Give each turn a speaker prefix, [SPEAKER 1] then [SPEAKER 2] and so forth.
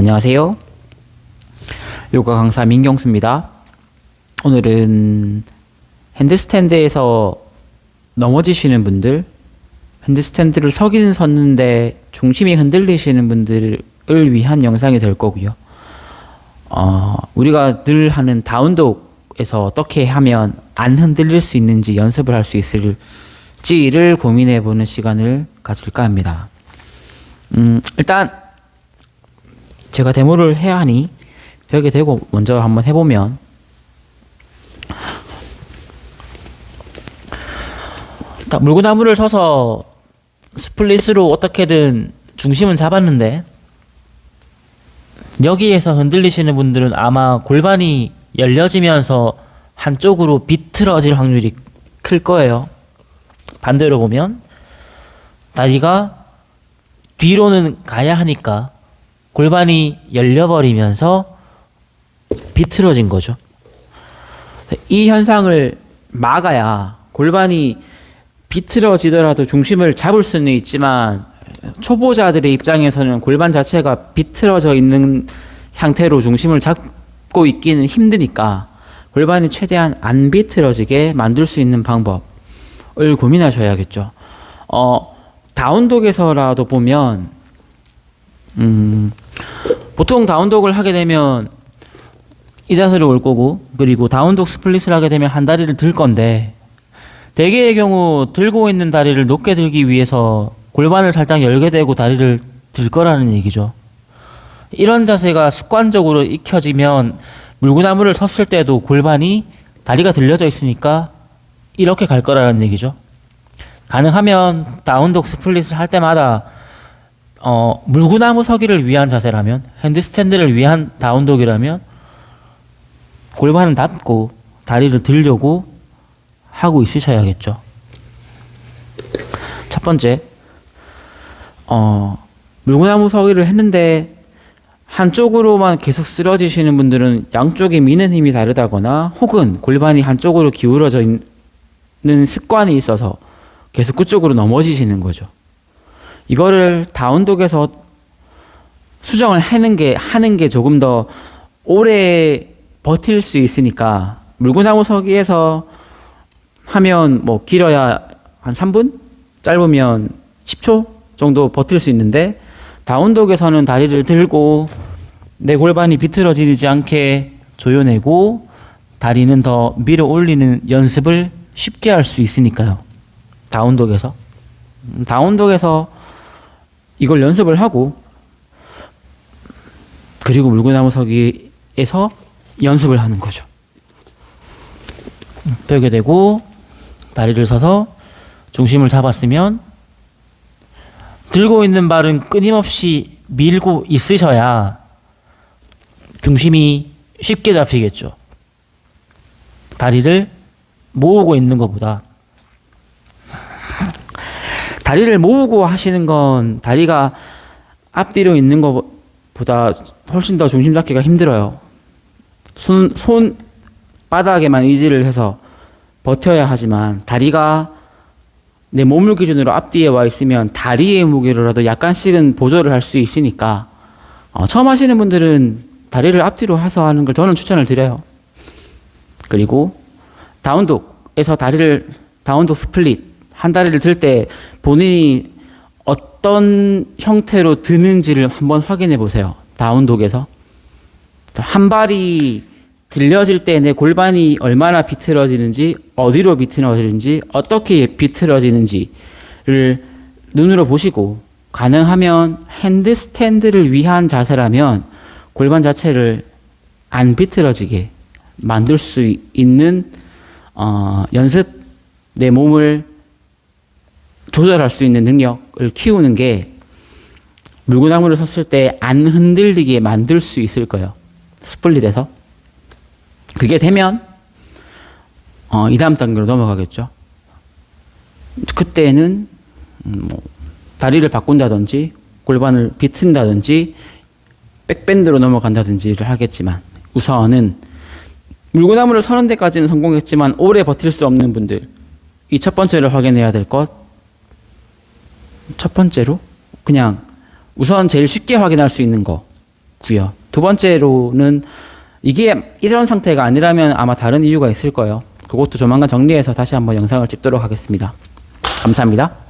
[SPEAKER 1] 안녕하세요. 요가 강사 민경수입니다. 오늘은 핸드스탠드에서 넘어지시는 분들, 핸드스탠드를 서기는 섰는데 중심이 흔들리시는 분들을 위한 영상이 될 거고요. 어, 우리가 늘 하는 다운독에서 어떻게 하면 안 흔들릴 수 있는지 연습을 할 수 있을지를 고민해 보는 시간을 가질까 합니다. 음, 일단 제가 데모를 해야 하니 벽에 대고 먼저 한번 해보면 딱 물구나무를 서서 스플릿으로 어떻게든 중심은 잡았는데 여기에서 흔들리시는 분들은 아마 골반이 열려지면서 한쪽으로 비틀어질 확률이 클 거예요. 반대로 보면 다리가 뒤로는 가야 하니까 골반이 열려버리면서 비틀어진 거죠. 이 현상을 막아야 골반이 비틀어지더라도 중심을 잡을 수는 있지만 초보자들의 입장에서는 골반 자체가 비틀어져 있는 상태로 중심을 잡고 있기는 힘드니까 골반이 최대한 안 비틀어지게 만들 수 있는 방법을 고민하셔야겠죠. 어, 다운독에서라도 보면 음, 보통 다운독을 하게 되면 이 자세로 올 거고 그리고 다운독 스플릿을 하게 되면 한 다리를 들 건데 대개의 경우 들고 있는 다리를 높게 들기 위해서 골반을 살짝 열게 되고 다리를 들 거라는 얘기죠. 이런 자세가 습관적으로 익혀지면 물구나무를 섰을 때도 골반이 다리가 들려져 있으니까 이렇게 갈 거라는 얘기죠. 가능하면 다운독 스플릿을 할 때마다 어, 물구나무 서기를 위한 자세라면 핸드스탠드를 위한 다운독이라면 골반은 닫고 다리를 들려고 하고 있으셔야겠죠. 첫 번째, 어, 물구나무 서기를 했는데 한쪽으로만 계속 쓰러지시는 분들은 양쪽에 미는 힘이 다르다거나 혹은 골반이 한쪽으로 기울어져 있는 습관이 있어서 계속 그쪽으로 넘어지시는 거죠. 이거를 다운독에서 수정을 하는 게 하는 게 조금 더 오래 버틸 수 있으니까 물구나무 서기에서 하면 뭐 길어야 한 3분, 짧으면 10초 정도 버틸 수 있는데 다운독에서는 다리를 들고 내 골반이 비틀어지지 않게 조여내고 다리는 더 밀어 올리는 연습을 쉽게 할 수 있으니까요. 다운독에서 음, 다운독에서 이걸 연습을 하고 그리고 물구나무 서기에서 연습을 하는 거죠. 벽에 대고 다리를 서서 중심을 잡았으면 들고 있는 발은 끊임없이 밀고 있으셔야 중심이 쉽게 잡히겠죠. 다리를 모으고 있는 것보다 다리를 모으고 하시는 건 다리가 앞뒤로 있는 것보다 훨씬 더 중심 잡기가 힘들어요. 손, 손 바닥에만 의지를 해서 버텨야 하지만 다리가 내 몸을 기준으로 앞뒤에 와 있으면 다리의 무게로라도 약간씩은 보조를 할 수 있으니까 어, 처음 하시는 분들은 다리를 앞뒤로 해서 하는 걸 저는 추천을 드려요. 그리고 다운독에서 다리를 다운독 스플릿 한 다리를 들 때 본인이 어떤 형태로 드는지를 한번 확인해 보세요. 다운독에서 한 발이 들려질 때 내 골반이 얼마나 비틀어지는지, 어디로 비틀어지는지, 어떻게 비틀어지는지를 눈으로 보시고, 가능하면 핸드스탠드를 위한 자세라면 골반 자체를 안 비틀어지게 만들 수 있는 어, 연습, 내 몸을 조절할 수 있는 능력을 키우는 게 물구나무를 섰을 때 안 흔들리게 만들 수 있을 거예요. 스플릿에서. 그게 되면 어, 이 다음 단계로 넘어가겠죠. 그때는 음, 뭐 다리를 바꾼다든지 골반을 비튼다든지 백밴드로 넘어간다든지를 하겠지만 우선은 물구나무를 서는 데까지는 성공했지만 오래 버틸 수 없는 분들 이 첫 번째를 확인해야 될 것 첫 번째로 그냥 우선 제일 쉽게 확인할 수 있는 거 고요. 두 번째로는 이게 이런 상태가 아니라면 아마 다른 이유가 있을 거예요. 그것도 조만간 정리해서 다시 한번 영상을 찍도록 하겠습니다. 감사합니다.